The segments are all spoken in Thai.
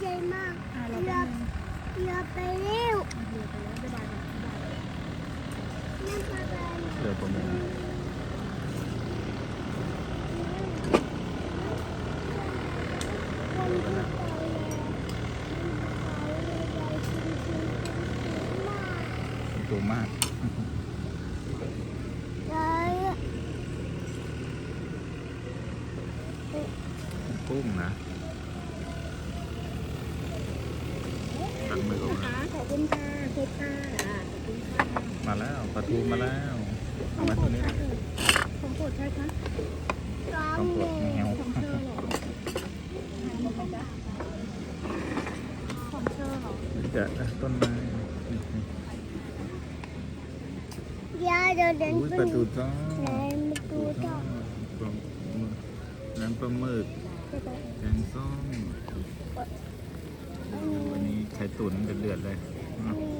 ใหญ่มากอ่าเราเรืไปอเรือไปเร็วเรือไปแล้วบ๊ายบายก่อนบ๊ายบายนั่นพาไปเรือประมงคนที่ไปแล้วเขาเลยใหญ่จริงๆมากตัวมากเลยกุ้งนะ ตังมือออกค่ะนะขอบคุณค่ะขอบคุณค่ะมาแล้วปลาทูมาแล้วเอามาตัวนี้ของโปรดใช่คะร้องต้องกเลดแงวของเชอร์หรอของเชอร์หรอจะต้นไม้ยาเดินเดินปลาทูจ้าไหนมาดูต่อปลาหมึกน้ำปลาหมึกแกงส้มอันนี้ วันนี้ไข่ตุ๋นเดือดๆเลยอันนี้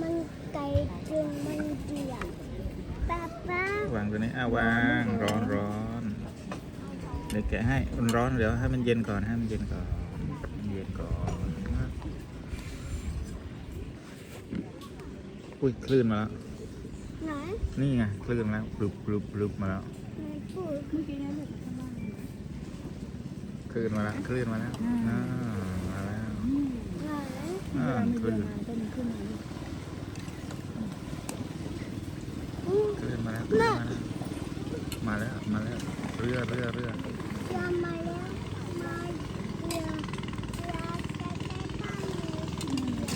มันไก่จนมันเดือดป้าป้าวางตัวนี้อะวางร้อนร้อนเดี๋ยวแกะให้มันร้อนเดี๋ยวให้มันเย็นก่อนให้มันเย็นก่อนมันเย็นก่อนอุ้ยคลื่นมาแล้วไหนนี่ไงคลื่นแล้วปลุบปลุบปลุบมาแล้วไหนพูดเมื่อกี้เนี่ยหลุดข้างล่างคลื่นมาแล้วคลื่นมาแล้วอ่ามาแล้ว ไหน เว อ่าลามีคเรือลื่นมาก็มีขึ้นมาอืมคลื่นมาแล้วคลื่นมาแล้วมาแล้ว มาแล้ว เรือเรือเรือยามาแล้วมาเรือเรือจะได้บ้านเลยใ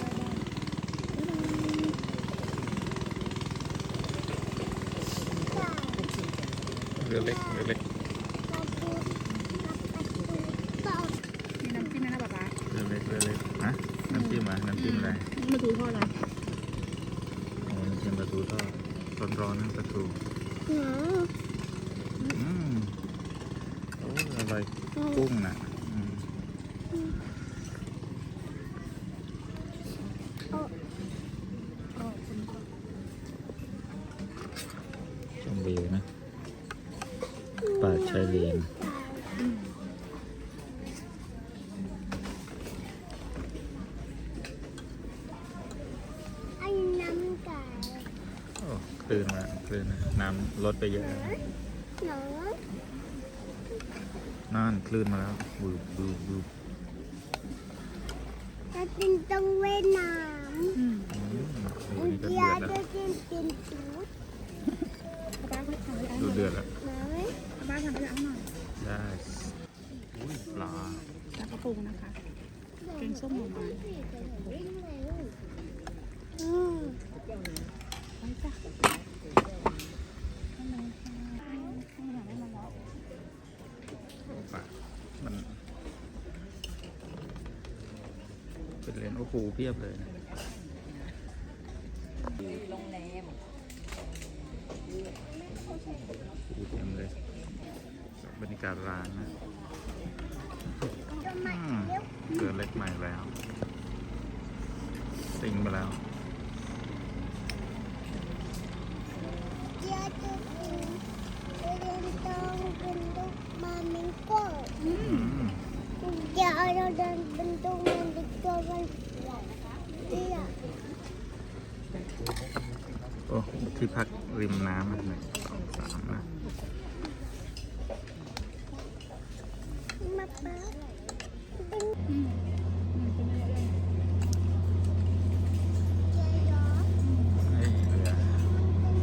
ช่เรือเล็กเรือเล็กประตูประตูต่อมีน้ำจิ้มไหมนะป๊าป๊าเรือเล็กเรือเล็กฮะ น้ำจิ้มอะน้ำจิ้มอะไรมาดูทอดอะไรโอ้น้ำจิ้มปลาทูทอดร้อนๆนะปลาทูหนูอืมโอ้อร่อยกุ้งน่ะอืมก็คุณก็ชมวิวนะป่าชายเลน ไอ้น้ำไก่ โอ้ คลื่นมาคลื่นมาน้ำลดไปเยอะหนูนั่นคลื่นมาแล้วบูบบูบบูบจะกินตรงเวยดนามอืมอืมโอ้อินนี่ก็เดียเดือดแล้วจะกินกินตูดป๊าป๊าก็ทำให้ดูหน่อยเดือดแล้วไหนป๊าป๊าทำให้หน่อยได้อุ้ยปลาแล้วก็ปรุงนะคะแกงส้มหน่อไม้อืม มัน เป็นเหรียญโอ้โหเพียบเลยนะโรงแรมเต็มเลยบรรยากาศร้านนะเกิดเล็กใหม่แล้วสิงมาแล้ว เดี๋ยวจะกินเรียนตรงเป็นลูกมาเมง โก้อืมเดี๋ยวเราเดินเป็นตรงมันเป็นตัวกันเดี๋ยวโอ้ที่พักริมน้ำอะหนึ่งสองสามนะมาป้าเป็น อืมอืมเป็นยังไง เดี๋ยว ไอ้เรือ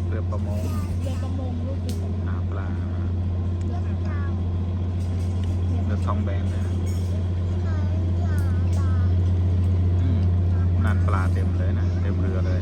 เรือประมง เรือประมงลูกเรือประมง หาปลา เดี๋ยวเจ้า เรือทองแบนเลยนะหาหาตาอืมนั่นปลาเต็มเลยนะ เต็มเรือเลย